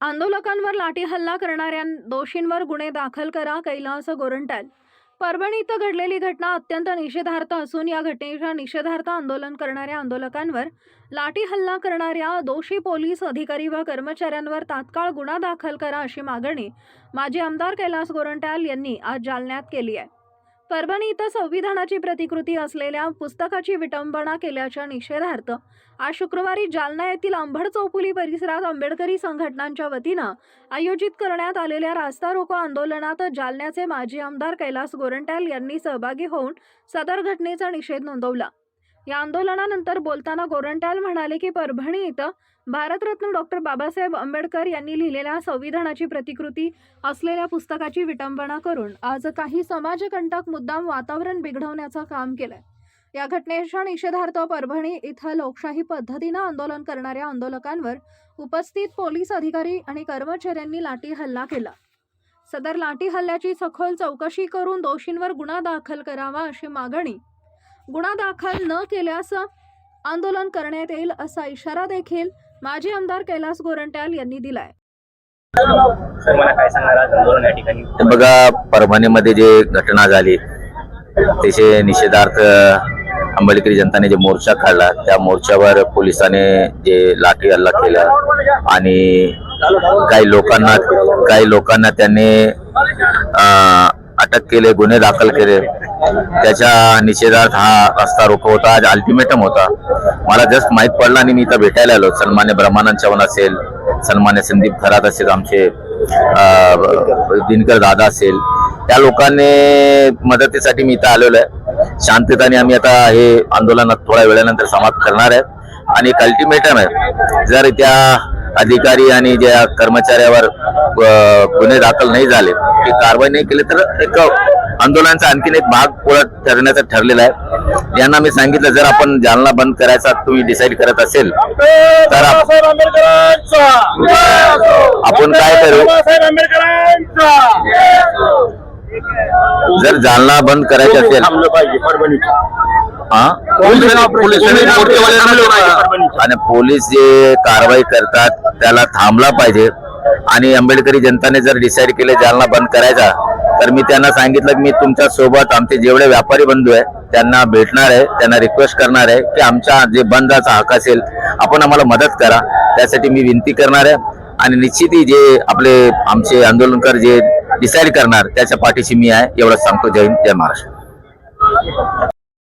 आंदोलकांवर लाठी हल्ला करणाऱ्या दोषींवर गुन्हे दाखल करा कैलास गोरंट्याल परभणी इथं घडलेली घटना अत्यंत निषेधार्थ असून या घटनेच्या निषेधार्थ आंदोलन करणाऱ्या आंदोलकांवर लाठी हल्ला करणाऱ्या दोषी पोलीस अधिकारी व कर्मचाऱ्यांवर तात्काळ गुन्हा दाखल करा अशी मागणी माजी आमदार कैलास गोरंट्याल यांनी आज जालन्यात केली आहे. परभणी इथं संविधानाची प्रतिकृती असलेल्या पुस्तकाची विटंबना केल्याच्या निषेधार्थ आज शुक्रवारी जालना येथील अंबड चौफुली परिसरात आंबेडकरी संघटनांच्या वतीनं आयोजित करण्यात आलेल्या रास्ता रोको आंदोलनात जालन्याचे माजी आमदार कैलास गोरंट्याल यांनी सहभागी होऊन सदर घटनेचा निषेध नोंदवला. या आंदोलनानंतर बोलताना गोरंट्याल म्हणाले की परभणी इथं भारतरत्न डॉक्टर बाबासाहेब आंबेडकर यांनी लिहिलेल्या संविधानाची प्रतिकृती असलेल्या पुस्तकाची विटंबना करून आज काही समाजकंटक मुद्दाम वातावरण बिघडवण्याचं काम केलंय. या घटनेच्या निषेधार्थ परभणी इथं लोकशाही पद्धतीनं आंदोलन करणाऱ्या आंदोलकांवर उपस्थित पोलीस अधिकारी आणि कर्मचाऱ्यांनी लाठी हल्ला केला. सदर लाठी हल्ल्याची सखोल चौकशी करून दोषींवर गुन्हा दाखल करावा अशी मागणी गुन्हा दाखल न केल्यास आंदोलन करण्यात येईल असा इशारा देखील माजी आमदार कैलास गोरंट्याल यांनी दिलाय. सर मला काय सांगणार आज आंदोलन या ठिकाणी बघा परभणीमध्ये जे घटना झाली त्याचे निषेधार्थ आंबेडकरी जनताने जे मोर्चा काढला त्या मोर्चावर पोलिसांनी जे लाठी हल्ला केला आणि काही लोकांना काही लोकांना त्यांनी अटक केले गुन्हे दाखल केले. त्याच्या निषेधार्थ हा रस्ता रोको होता आज अल्टिमेटम होता. मला जस्ट माहीत पडला आणि मी इथं भेटायला आलो. सन्मान्य ब्रह्मानंद चव्हाण असेल सन्मान्य संदीप खरात असेल आमचे दिनकर दादा असेल. त्या लोकांनी मदतीसाठी मी इथं आलेलो आहे. शांततेने आम्ही आता हे आंदोलन थोड्या वेळानंतर समाप्त करणार आहे. आणि एक अल्टिमेटम आहे. जर त्या अधिकारी आणि ज्या कर्मचाऱ्यावर गुन्हे दाखल नाही झाले की कारवाई नाही केली तर एक आंदोलनाचा आणखीन एक भाग पुढे ठरण्याचं ठरलेला आहे. यांना मी सांगितलं जर आपण जालना बंद करायचा तुम्ही डिसाईड करत असेल तर आप- आपण काय करू? जर जालना बंद करायचं असेल हा आणि पोलीस जे कारवाई करतात त्याला थांबला पाहिजे. आणि आंबेडकरी जनताने जर डिसाईड केले जालना बंद करायचा तर मी त्यांना सांगितलं की मी तुमच्यासोबत आमचे जेवढे व्यापारी बंधू आहे त्यांना भेटणार आहे त्यांना रिक्वेस्ट करणार आहे की आमच्या जे बंदाचा हक असेल आपण आम्हाला मदत करा. त्यासाठी मी विनंती करणार आहे आणि निश्चितही जे आपले आमचे आंदोलनकर जे डिसाईड करणार त्याच्या पाठीशी मी आहे एवढंच सांगतो. जय हिंद जय महाराष्ट्र.